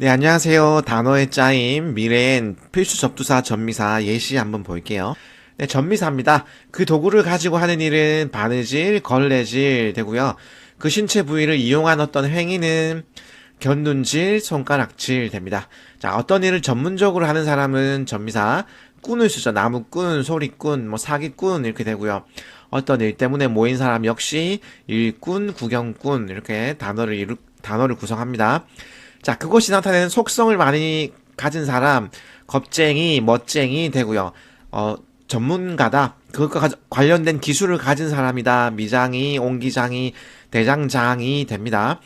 네, 안녕하세요. 단어의 짜임, 미래엔 필수 접두사 전미사 예시 한번 볼게요. 네, 전미사입니다. 그 도구를 가지고 하는 일은 바느질, 걸레질 되고요. 그 신체 부위를 이용한 어떤 행위는 견눈질, 손가락질 됩니다. 자, 어떤 일을 전문적으로 하는 사람은 전미사, 꾼을 쓰죠. 나무꾼, 소리꾼, 뭐 사기꾼 이렇게 되고요. 어떤 일 때문에 모인 사람 역시 일꾼, 구경꾼 이렇게 단어를 이루, 단어를 구성합니다. 자, 그것이 나타내는 속성을 많이 가진 사람, 겁쟁이, 멋쟁이 되고요. 어, 전문가다. 그것과 가- 관련된 기술을 가진 사람이다. 미장이, 옹기장이, 대장장이 됩니다.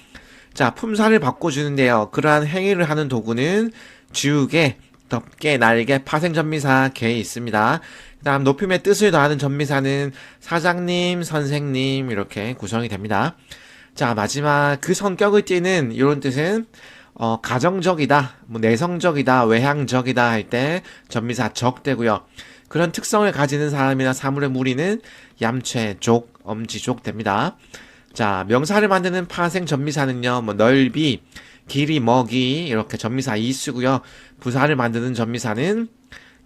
자, 품사를 바꿔주는데요. 그러한 행위를 하는 도구는 지우개, 덮개, 날개, 파생 전미사, 개 있습니다. 그 다음 높임의 뜻을 더하는 전미사는 사장님, 선생님 이렇게 구성이 됩니다. 자, 마지막 그 성격을 띠는 이런 뜻은 어, 가정적이다, 뭐 내성적이다, 외향적이다 할 때 전미사 적 되고요. 그런 특성을 가지는 사람이나 사물의 무리는 얌체, 족, 엄지족 됩니다. 자, 명사를 만드는 파생 전미사는요, 뭐 넓이, 길이, 먹이 이렇게 전미사 이 쓰고요. 부사를 만드는 전미사는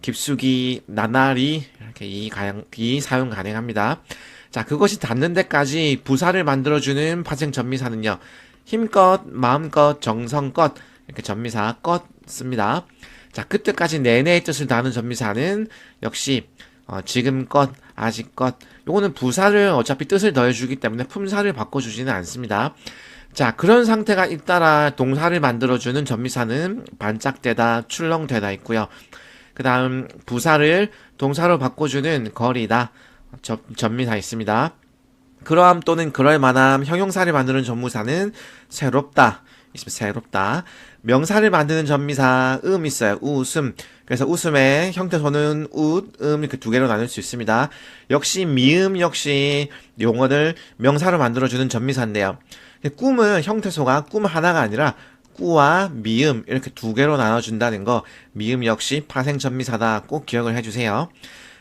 깊숙이, 나날이 이렇게 이 가양, 이 사용 가능합니다. 자, 그것이 닿는 데까지 부사를 만들어주는 파생 전미사는요. 힘껏, 마음껏, 정성껏 이렇게 전미사 껏 씁니다. 자, 그때까지 내내의 뜻을 다는 전미사는 역시 어, 지금껏, 아직껏 요거는 부사를 어차피 뜻을 더해주기 때문에 품사를 바꿔주지는 않습니다. 자, 그런 상태가 잇따라 동사를 만들어주는 전미사는 반짝대다, 출렁대다 있고요. 그 다음 부사를 동사로 바꿔주는 거리다, 전, 전미사 있습니다. 그러함 또는 그럴 만함 형용사를 만드는 전무사는 새롭다. 새롭다. 명사를 만드는 전미사 음 있어요. 웃음. 그래서 웃음의 형태소는 웃, 음 이렇게 두 개로 나눌 수 있습니다. 역시 미음 역시 용어를 명사로 만들어주는 전미사인데요. 꿈은 형태소가 꿈 하나가 아니라 꾸와 미음 이렇게 두 개로 나눠준다는 거 미음 역시 파생 전미사다 꼭 기억을 해주세요.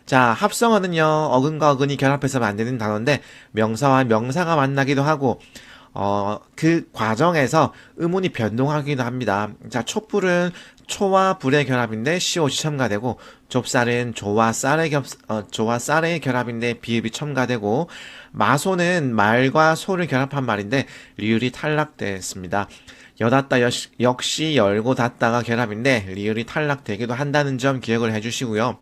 자, 합성어는요, 어근과 어근이 결합해서 만드는 단어인데, 명사와 명사가 만나기도 하고, 어, 그 과정에서 의문이 변동하기도 합니다. 자, 촛불은 초와 불의 결합인데 시옷이 첨가되고, 좁쌀은 조와 쌀의 겹, 어, 조와 쌀의 결합인데 비읍이 첨가되고, 마소는 말과 소를 결합한 말인데 리을이 탈락됐습니다. 여닫다 역시 열고 닫다가 결합인데 리을이 탈락되기도 한다는 점 기억을 해주시고요.